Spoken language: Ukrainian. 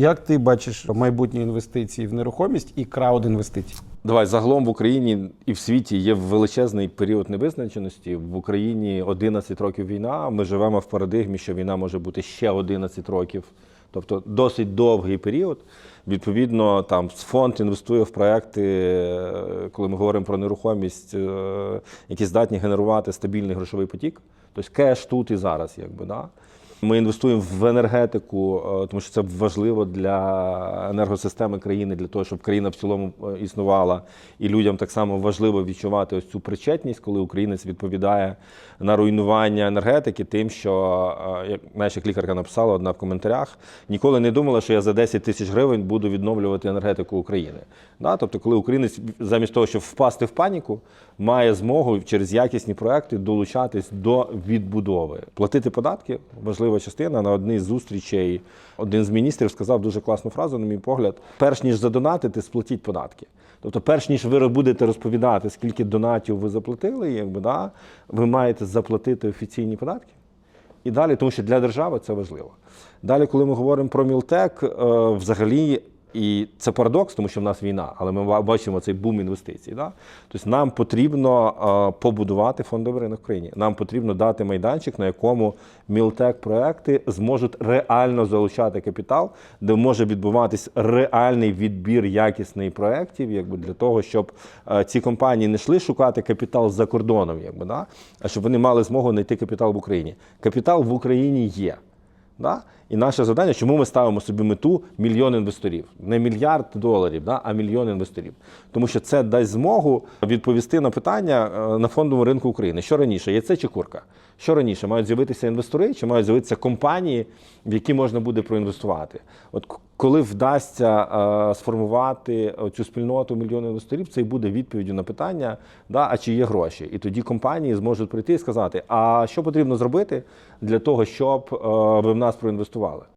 Як ти бачиш майбутні інвестиції в нерухомість і крауд інвестиції? Давай загалом в Україні і в світі є величезний період невизначеності. В Україні 11 років війна. Ми живемо в парадигмі, що війна може бути ще 11 років, тобто досить довгий період. Відповідно, там фонд інвестує в проекти, е, коли ми говоримо про нерухомість, е, які здатні генерувати стабільний грошовий потік. Тобто кеш тут і зараз, якби да. Ми інвестуємо в енергетику, е, тому що це важливо для енергосистеми країни, для того, щоб країна в цілому е, існувала. І людям так само важливо відчувати ось цю причетність, коли українець відповідає на руйнування енергетики, тим, що е, як знаєш, як лікарка написала одна в коментарях, ніколи не думала, що я за 10 тисяч гривень буду відновлювати енергетику України. Да? Тобто, коли українець замість того, щоб впасти в паніку, має змогу через якісні проекти долучатись до відбудови, платити податки важлива частина. На одній з зустрічей один з міністрів сказав дуже класну фразу, на мій погляд: перш ніж задонатити, сплатіть податки. Тобто, перш ніж ви будете розповідати, скільки донатів ви заплатили, якби да, ви маєте заплатити офіційні податки. І далі, тому що для держави це важливо. Далі, коли ми говоримо про Мілтек, е, взагалі, і це парадокс, тому що в нас війна, але ми бачимо цей бум інвестицій. Да? Тобто нам потрібно е, побудувати фондовий ринок в країні. Нам потрібно дати майданчик, на якому Мілтек проекти зможуть реально залучати капітал, де може відбуватись реальний відбір якісних проєктів, якби для того, щоб е, ці компанії не йшли шукати капітал за кордоном, якби, да? а щоб вони мали змогу знайти капітал в Україні. Капітал в Україні є. Да? І наше завдання, чому ми ставимо собі мету мільйон інвесторів, не мільярд доларів, да? а мільйон інвесторів. Тому що це дасть змогу відповісти на питання е, на фондовому ринку України. Що раніше, яйце чи курка? Що раніше мають з'явитися інвестори, чи мають з'явитися компанії, в які можна буде проінвестувати? От коли вдасться е, сформувати цю спільноту мільйон інвесторів, це і буде відповіддю на питання, да, а чи є гроші. І тоді компанії зможуть прийти і сказати, а що потрібно зробити для того, щоб е, ви в нас проінвестували.